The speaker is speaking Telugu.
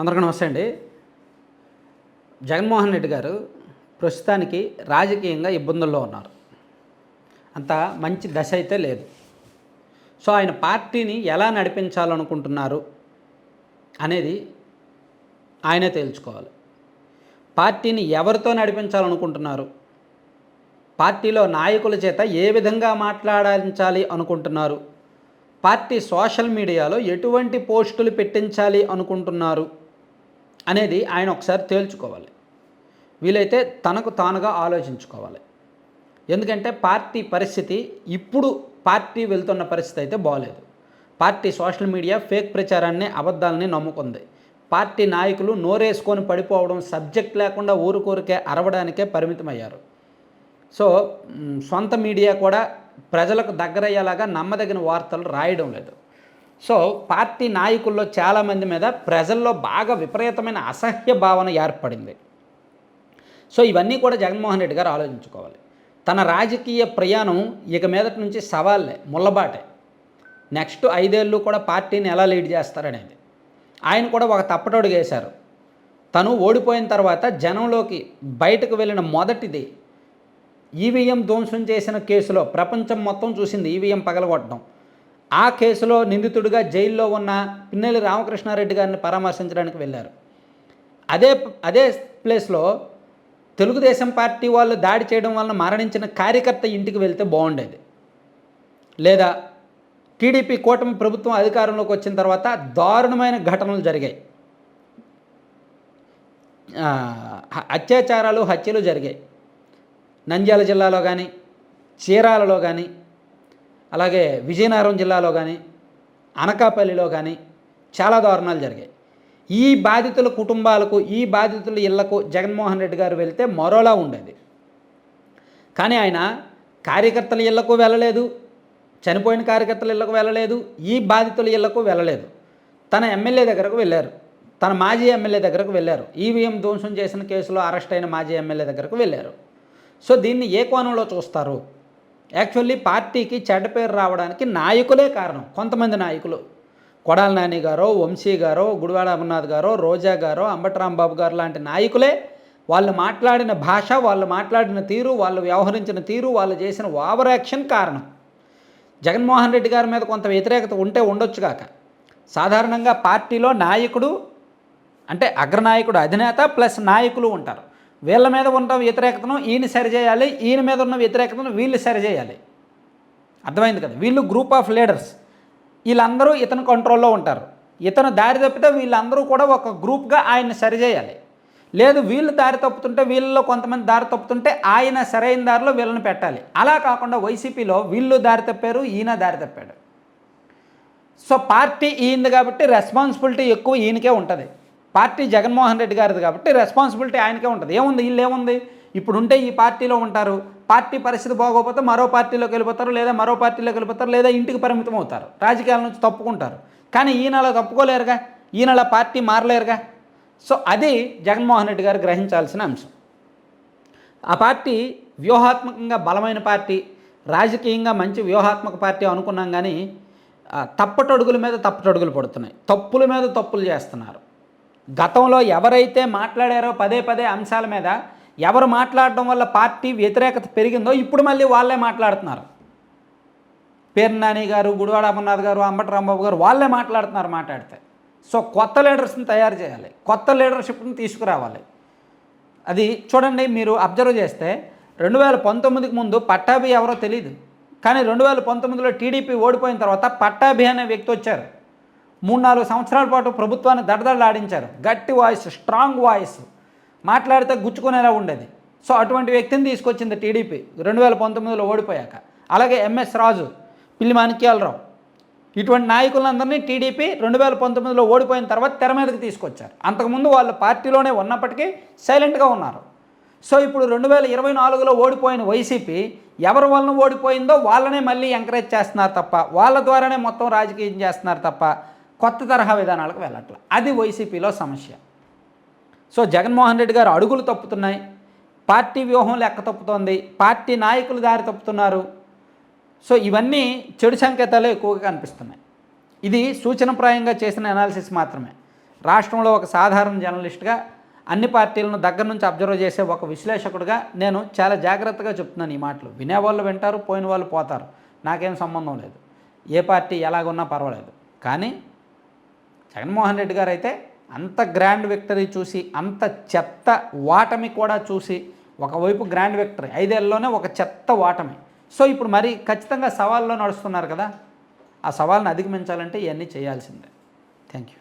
అందరికీ నమస్తే అండి జగన్మోహన్ రెడ్డి గారు ప్రస్తుతానికి రాజకీయంగా ఇబ్బందుల్లో ఉన్నారు. అంత మంచి దశ అయితే లేదు. సో ఆయన పార్టీని ఎలా నడిపించాలనుకుంటున్నారు అనేది ఆయనే తేల్చుకోవాలి. పార్టీని ఎవరితో నడిపించాలనుకుంటున్నారు? పార్టీలో నాయకుల చేత ఏ విధంగా మాట్లాడించాలి అనుకుంటున్నారు? పార్టీ సోషల్ మీడియాలో ఎటువంటి పోస్టులు పెట్టించాలి అనుకుంటున్నారు? అనేది ఆయన ఒకసారి తేల్చుకోవాలి. వీలైతే తనకు తానుగా ఆలోచించుకోవాలి. ఎందుకంటే పార్టీ పరిస్థితి ఇప్పుడు పార్టీ వెళ్తున్న పరిస్థితి అయితే బాగలేదు పార్టీ సోషల్ మీడియా ఫేక్ ప్రచారాన్ని అబద్ధాలని నమ్ముకుంది. పార్టీ నాయకులు నోరేసుకొని పడిపోవడం సబ్జెక్ట్ లేకుండా ఊరుకోరికే అరవడానికే పరిమితమయ్యారు. సో సొంత మీడియా కూడా ప్రజలకు దగ్గరయ్యేలాగా నమ్మదగిన వార్తలు రాయడం లేదు. సో పార్టీ నాయకుల్లో చాలామంది మీద ప్రజల్లో బాగా విపరీతమైన అసహ్య భావన ఏర్పడింది. సో ఇవన్నీ కూడా జగన్మోహన్ రెడ్డి గారు ఆలోచించుకోవాలి. తన రాజకీయ ప్రయాణం ఇక మీదటి నుంచి సవాళ్ళే ముళ్ళబాటే నెక్స్ట్ ఐదేళ్ళు కూడా పార్టీని ఎలా లీడ్ చేస్తారనేది. ఆయన కూడా ఒక తప్పటడుగు వేశారు తను ఓడిపోయిన తర్వాత జనంలోకి బయటకు వెళ్ళిన మొదటిది ఈవీఎం ధ్వంసం చేసిన కేసులో ప్రపంచం మొత్తం చూసింది ఈవీఎం పగలగొట్టడం. ఆ కేసులో నిందితుడిగా జైల్లో ఉన్న పిన్నెల్లి రామకృష్ణారెడ్డి గారిని పరామర్శించడానికి వెళ్ళారు. అదే అదే ప్లేస్లో తెలుగుదేశం పార్టీ వాళ్ళు దాడి చేయడం వలన మరణించిన కార్యకర్త ఇంటికి వెళ్తే బాగుండేది. లేదా టీడీపీ కూటమి ప్రభుత్వం అధికారంలోకి వచ్చిన తర్వాత దారుణమైన ఘటనలు జరిగాయి. అత్యాచారాలు హత్యలు జరిగాయి. నంద్యాల జిల్లాలో కానీ చీరాలలో కానీ అలాగే విజయనగరం జిల్లాలో కానీ అనకాపల్లిలో కానీ చాలా దారుణాలు జరిగాయి. ఈ బాధితుల కుటుంబాలకు ఈ బాధితుల ఇళ్ళకు జగన్మోహన్ రెడ్డి గారు వెళ్తే మరోలా ఉండేది. కానీ ఆయన కార్యకర్తల ఇళ్ళకు వెళ్ళలేదు చనిపోయిన కార్యకర్తల ఇళ్ళకు వెళ్ళలేదు ఈ బాధితుల ఇళ్ళకు వెళ్ళలేదు. తన ఎమ్మెల్యే దగ్గరకు వెళ్ళారు. తన మాజీ ఎమ్మెల్యే దగ్గరకు వెళ్ళారు. ఈవీఎం ధ్వంసం చేసిన కేసులో అరెస్ట్ అయిన మాజీ ఎమ్మెల్యే దగ్గరకు వెళ్ళారు. సో దీన్ని ఏ కోణంలో చూస్తారు? యాక్చువల్లీ పార్టీకి చెడ్డ పేరు రావడానికి నాయకులే కారణం. కొంతమంది నాయకులు. కొడాల నాని గారో వంశీ గారో గుడివాడ అమర్నాథ్ గారో రోజా గారో అంబటరాంబాబు గారు లాంటి నాయకులే వాళ్ళు మాట్లాడిన భాష వాళ్ళు మాట్లాడిన తీరు వాళ్ళు వ్యవహరించిన తీరు వాళ్ళు చేసిన ఓవర్ యాక్షన్ కారణం. జగన్మోహన్ రెడ్డి గారి మీద కొంత వ్యతిరేకత ఉంటే ఉండొచ్చు కాక. సాధారణంగా పార్టీలో నాయకుడు అంటే అగ్రనాయకుడు అధినేత ప్లస్ నాయకులు ఉంటారు. వీళ్ళ మీద ఉన్న వ్యతిరేకతను ఈయన సరిచేయాలి ఈయన మీద ఉన్న వ్యతిరేకతను వీళ్ళు సరిచేయాలి. అర్థమైంది కదా? వీళ్ళు గ్రూప్ ఆఫ్ లీడర్స్ వీళ్ళందరూ ఇతని కంట్రోల్లో ఉంటారు. ఇతను దారి తప్పితే వీళ్ళందరూ కూడా ఒక గ్రూప్గా ఆయన్ని సరిచేయాలి. లేదు వీళ్ళు దారి తప్పుతుంటే వీళ్ళలో కొంతమంది దారి తప్పుతుంటే ఆయన సరైన దారిలో వీళ్ళని పెట్టాలి. అలా కాకుండా వైసీపీలో వీళ్ళు దారి తప్పారు ఈయన దారి తప్పాడు. సో పార్టీ ఈయనది కాబట్టి రెస్పాన్సిబిలిటీ ఎక్కువ ఈయనకే ఉంటుంది. పార్టీ జగన్మోహన్ రెడ్డి గారిది కాబట్టి రెస్పాన్సిబిలిటీ ఆయనకే ఉంటుంది. ఏముంది? వీళ్ళు ఏముంది? ఇప్పుడు ఉంటే ఈ పార్టీలో ఉంటారు. పార్టీ పరిస్థితి బాగోకపోతే మరో పార్టీలోకి వెళ్ళిపోతారు లేదా మరో పార్టీలోకి వెళ్ళిపోతారు లేదా ఇంటికి పరిమితం అవుతారు. రాజకీయాల నుంచి తప్పుకుంటారు. కానీ ఈయన అలా తప్పుకోలేరుగా? ఈయన అలా పార్టీ మారలేరుగా? సో అది జగన్మోహన్ రెడ్డి గారు గ్రహించాల్సిన అంశం. ఆ పార్టీ వ్యూహాత్మకంగా బలమైన పార్టీ రాజకీయంగా మంచి వ్యూహాత్మక పార్టీ అనుకున్నాం కానీ తప్పటడుగుల మీద తప్పటడుగులు పడుతున్నాయి. తప్పుల మీద తప్పులు చేస్తున్నారు. గతంలో ఎవరైతే మాట్లాడారో పదే పదే అంశాల మీద ఎవరు మాట్లాడడం వల్ల పార్టీ వ్యతిరేకత పెరిగిందో ఇప్పుడు మళ్ళీ వాళ్ళే మాట్లాడుతున్నారు. పేరు నాని గారు గుడివాడ అమర్నాథ్ గారు అంబటి రాంబాబు గారు వాళ్ళే మాట్లాడుతున్నారు మాట్లాడితే. సో కొత్త లీడర్స్ని తయారు చేయాలి. కొత్త లీడర్షిప్ని తీసుకురావాలి. అది చూడండి మీరు అబ్జర్వ్ చేస్తే రెండు వేల పంతొమ్మిదికి ముందు పట్టాభి ఎవరో తెలియదు కానీ రెండు వేల పంతొమ్మిదిలో టీడీపీ ఓడిపోయిన తర్వాత పట్టాభి అనే వ్యక్తి వచ్చారు. మూడు నాలుగు సంవత్సరాల పాటు ప్రభుత్వాన్ని దడదడలాడించారు. గట్టి వాయిస్ స్ట్రాంగ్ వాయిస్. మాట్లాడితే గుచ్చుకునేలా ఉండేది. సో అటువంటి వ్యక్తిని తీసుకొచ్చింది టీడీపీ. రెండు వేల పంతొమ్మిదిలో ఓడిపోయాక. అలాగే ఎంఎస్ రాజు పిల్లి మాణిక్యాలరావు. ఇటువంటి నాయకులందరినీ టీడీపీ రెండు వేల పంతొమ్మిదిలో ఓడిపోయిన తర్వాత తెర మీదకి తీసుకొచ్చారు. అంతకుముందు వాళ్ళు పార్టీలోనే ఉన్నప్పటికీ సైలెంట్గా ఉన్నారు. సో ఇప్పుడు రెండు వేల ఇరవై నాలుగులో ఓడిపోయిన వైసీపీ ఎవరి వలన ఓడిపోయిందో వాళ్ళనే మళ్ళీ ఎంకరేజ్ చేస్తున్నారు తప్ప వాళ్ళ ద్వారానే మొత్తం రాజకీయం చేస్తున్నారు తప్ప కొత్త తరహా విధానాలకు వెళ్ళట్ల. అది వైసీపీలో సమస్య. సో జగన్మోహన్ రెడ్డి గారు అడుగులు తప్పుతున్నాయి. పార్టీ వ్యూహం లెక్క తప్పుతోంది. పార్టీ నాయకులు దారి తప్పుతున్నారు. సో ఇవన్నీ చెడు సంకేతాలు ఎక్కువగా కనిపిస్తున్నాయి. ఇది సూచనప్రాయంగా చేసిన అనాలిసిస్ మాత్రమే. రాష్ట్రంలో ఒక సాధారణ జర్నలిస్ట్గా అన్ని పార్టీలను దగ్గర నుంచి అబ్జర్వ్ చేసే ఒక విశ్లేషకుడిగా నేను చాలా జాగ్రత్తగా చెప్తున్నాను ఈ మాటలు. వినేవాళ్ళు వింటారు పోయిన వాళ్ళు పోతారు. నాకేం సంబంధం లేదు. ఏ పార్టీ ఎలాగున్నా పర్వాలేదు. కానీ జగన్మోహన్ రెడ్డి గారు అయితే అంత గ్రాండ్ విక్టరీ చూసి అంత చెత్త వాటమి కూడా చూసి ఒకవైపు గ్రాండ్ విక్టరీ ఐదేళ్ళలోనే ఒక చెత్త వాటమి. సో ఇప్పుడు మరి ఖచ్చితంగా సవాల్లో నడుస్తున్నారు కదా. ఆ సవాల్ని అధిగమించాలంటే ఇవన్నీ చేయాల్సిందే. Thank you.